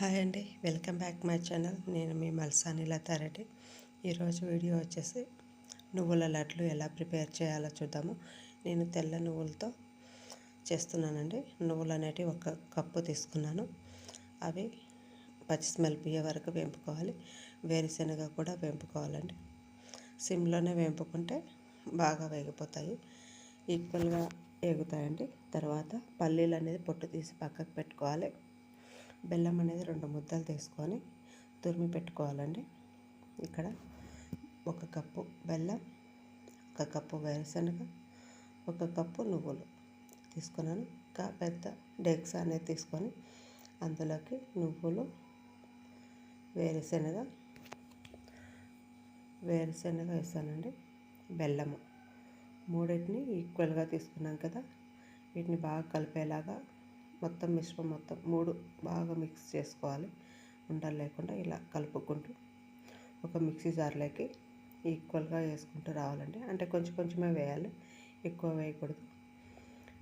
Hi అండి. Welcome back my channel. నేను మీ మల్సాని లతారెడ్డి ఈరోజు వీడియో వచ్చేసి నువ్వుల లడ్లు ఎలా ప్రిపేర్ చేయాలో చూద్దాము. నేను తెల్ల నువ్వులతో చేస్తున్నానండి. నువ్వులు అనేటివి ఒక కప్పు తీసుకున్నాను. అవి పచ్చి స్మెల్ పోయే వరకు వేంపుకోవాలి. వేరుశనగ కూడా వేంపుకోవాలండి. సిమ్లోనే వేంపుకుంటే బాగా వేగిపోతాయి. ఈక్వల్గా వేగుతాయండి. తర్వాత పల్లీలు అనేది పొట్టు తీసి పక్కకు పెట్టుకోవాలి. బెల్లం అనేది రెండు ముద్దలు తీసుకొని తురిమి పెట్టుకోవాలండి. ఇక్కడ ఒక కప్పు బెల్లం ఒక కప్పు వేరుశనగ ఒక కప్పు నువ్వులు తీసుకున్నాను. ఇంకా పెద్ద డెక్స్ అనేది తీసుకొని అందులోకి నువ్వులు వేరుశనగ వేరుశనగ వేసానండి. బెల్లము. మూడింటిని ఈక్వల్గా తీసుకున్నాం కదా. వీటిని బాగా కలిపేలాగా మొత్తం మిశ్రమం మొత్తం మూడు బాగా మిక్స్ చేసుకోవాలి. ఉండలు లేకుండా ఇలా కలుపుకుంటూ ఒక మిక్సీ జార్లోకి ఈక్వల్గా వేసుకుంటూ రావాలండి. అంటే కొంచెం కొంచెమే వేయాలి. ఎక్కువ వేయకూడదు.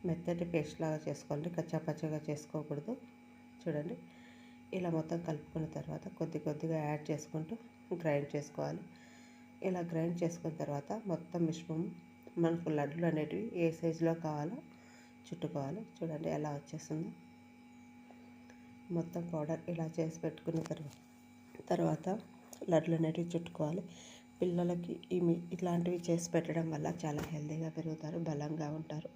మెత్తటి పేస్ట్ లాగా చేసుకోవాలి కచ్చా పచ్చగా చేసుకోకూడదు. చూడండి. ఇలా మొత్తం కలుపుకున్న తర్వాత కొద్ది కొద్దిగా యాడ్ చేసుకుంటూ గ్రైండ్ చేసుకోవాలి. ఇలా గ్రైండ్ చేసుకున్న తర్వాత మొత్తం మిశ్రమం మనకు లడ్డులు అనేటివి ఏ సైజులో కావాలో చుట్టుకోవాలి. చూడండి ఎలా వచ్చేస్తుందో మొత్తం పౌడర్ ఇలా చేసి పెట్టుకున్న తర్వాత తర్వాత లడ్లు అనేటివి చుట్టుకోవాలి. పిల్లలకి ఇవి ఇలాంటివి చేసి పెట్టడం వల్ల చాలా హెల్తీగా పెరుగుతారు బలంగా ఉంటారు.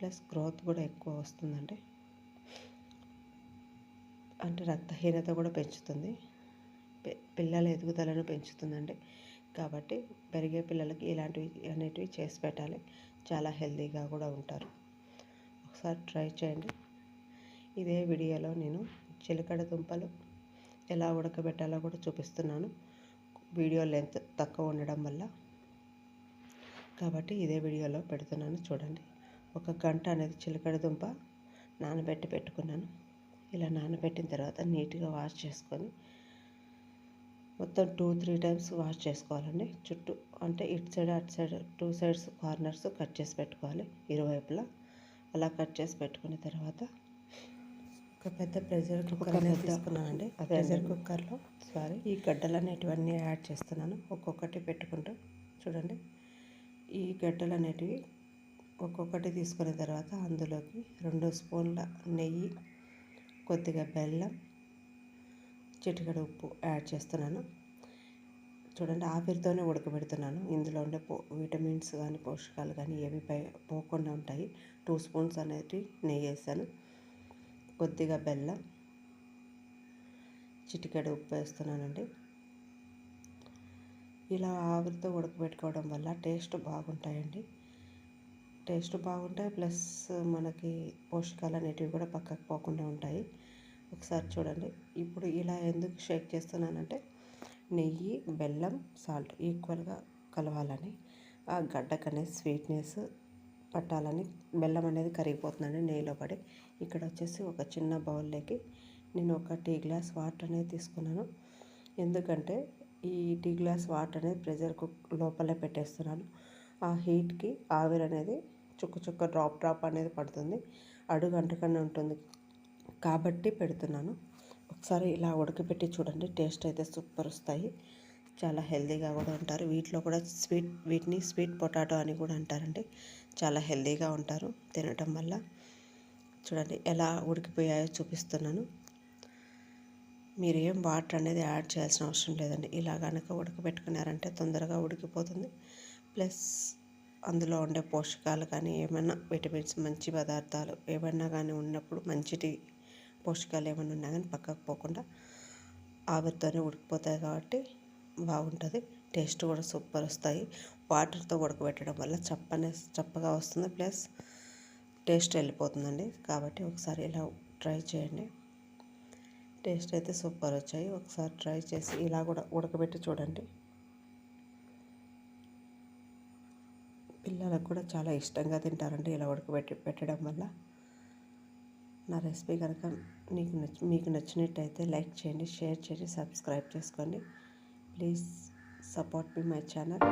ప్లస్ గ్రోత్ కూడా ఎక్కువ వస్తుందండి. అంటే రక్తహీనత కూడా పెంచుతుంది. పిల్లల ఎదుగుదలను పెంచుతుందండి. కాబట్టి పెరిగే పిల్లలకి ఇలాంటివి అనేటివి చేసి పెట్టాలి. చాలా హెల్తీగా కూడా ఉంటారు. ఒకసారి ట్రై చేయండి. ఇదే వీడియోలో నేను చిలకడ దుంపలు ఎలా ఉడకబెట్టాలో కూడా చూపిస్తున్నాను. వీడియో లెంత్ తక్కువ ఉండడం వల్ల. కాబట్టి ఇదే వీడియోలో పెడుతున్నాను చూడండి. ఒక గంట అనేది చిలకడ దుంప నానబెట్టి పెట్టుకున్నాను. ఇలా నానబెట్టిన తర్వాత నీట్గా వాష్ చేసుకొని మొత్తం టూ త్రీ టైమ్స్ వాష్ చేసుకోవాలండి. చుట్టూ అంటే ఇటు సైడ్ అటు side two sides corners cut చేసి పెట్టుకోవాలి. ఇరువైపులా అలా కట్ చేసి పెట్టుకున్న తర్వాత ఒక పెద్ద ప్రెషర్ కుక్కర్ అనేది తీసుకున్నానండి. ఆ ప్రెషర్ కుక్కర్లో సారీ ఈ గడ్డలు అనేటివన్నీ యాడ్ చేస్తున్నాను. ఒక్కొక్కటి పెట్టుకుంటూ చూడండి. ఈ గడ్డలు అనేటివి ఒక్కొక్కటి తీసుకున్న తర్వాత అందులోకి రెండు స్పూన్ల నెయ్యి కొద్దిగా బెల్లం చిటికడ ఉప్పు యాడ్ చేస్తున్నాను. చూడండి ఆవిరితోనే ఉడకబెడుతున్నాను. ఇందులో ఉండే పో విటమిన్స్ కానీ పోషకాలు కానీ ఏవి పై పోకుండా ఉంటాయి. టూ స్పూన్స్ అనేది నెయ్యి వేసాను. కొద్దిగా బెల్లం. చిటికెడు ఉప్పు వేస్తున్నానండి. ఇలా ఆవిరితో ఉడకబెట్టుకోవడం వల్ల టేస్ట్ బాగుంటాయండి. టేస్ట్ బాగుంటాయి ప్లస్ మనకి పోషకాలు అనేటివి కూడా పక్కకు పోకుండా ఉంటాయి. ఒకసారి చూడండి. ఇప్పుడు ఇలా ఎందుకు షేక్ చేస్తున్నానంటే నెయ్యి బెల్లం సాల్ట్ ఈక్వల్గా కలవాలని ఆ గడ్డకు అనేది స్వీట్నెస్ పట్టాలని బెల్లం అనేది కరిగిపోతుందండి నెయ్యిలో పడి ఇక్కడ వచ్చేసి ఒక చిన్న బౌల్లోకి నేను ఒక టీ గ్లాస్ వాటర్ అనేది తీసుకున్నాను. ఎందుకంటే ఈ టీ గ్లాస్ వాటర్ అనేది ప్రెషర్ కుక్ లోపలే పెట్టేస్తున్నాను. ఆ హీట్కి ఆవిరి అనేది చుక్క చుక్క డ్రాప్ డ్రాప్ అనేది పడుతుంది. అడుగు అంటకన్నా ఉంటుంది. కాబట్టి పెడుతున్నాను. ఒకసారి ఇలా ఉడకబెట్టి చూడండి టేస్ట్ అయితే సూపర్ వస్తాయి. చాలా హెల్తీగా కూడా ఉంటారు. వీటిలో కూడా స్వీట్ వీటిని స్వీట్ పొటాటో అని కూడా అంటారండి. చాలా హెల్తీగా ఉంటారు తినటం వల్ల. చూడండి ఎలా ఉడికిపోయాయో చూపిస్తున్నాను. మీరు ఏం వాటర్ అనేది యాడ్ చేయాల్సిన అవసరం లేదండి. ఇలా కనుక ఉడకబెట్టుకున్నారంటే తొందరగా ఉడికిపోతుంది. ప్లస్ అందులో ఉండే పోషకాలు కానీ ఏమైనా విటమిన్స్ మంచి పదార్థాలు ఏమన్నా కానీ ఉన్నప్పుడు మంచిటి పోషకాలు ఏమైనా ఉన్నా కానీ పక్కకు పోకుండా ఆవిరితోనే ఉడికిపోతాయి కాబట్టి బాగుంటుంది. టేస్ట్ కూడా సూపర్ వస్తాయి. వాటర్తో ఉడకబెట్టడం వల్ల చప్పనే చప్పగా వస్తుంది. ప్లస్ టేస్ట్ వెళ్ళిపోతుందండి. కాబట్టి ఒకసారి ఇలా ట్రై చేయండి. టేస్ట్ అయితే సూపర్ వచ్చాయి. ఒకసారి ట్రై చేసి ఇలా కూడా ఉడకబెట్టి చూడండి. పిల్లలకు కూడా చాలా ఇష్టంగా తింటారండి ఇలా ఉడకబెట్టి పెట్టడం వల్ల. నా రెసిపీ కనుక నీకు నచ్చ మీకు నచ్చినట్టయితే లైక్ చేయండి షేర్ చేయండి సబ్స్క్రైబ్ చేసుకోండి. ప్లీజ్ సపోర్ట్ మీ మై ఛానల్.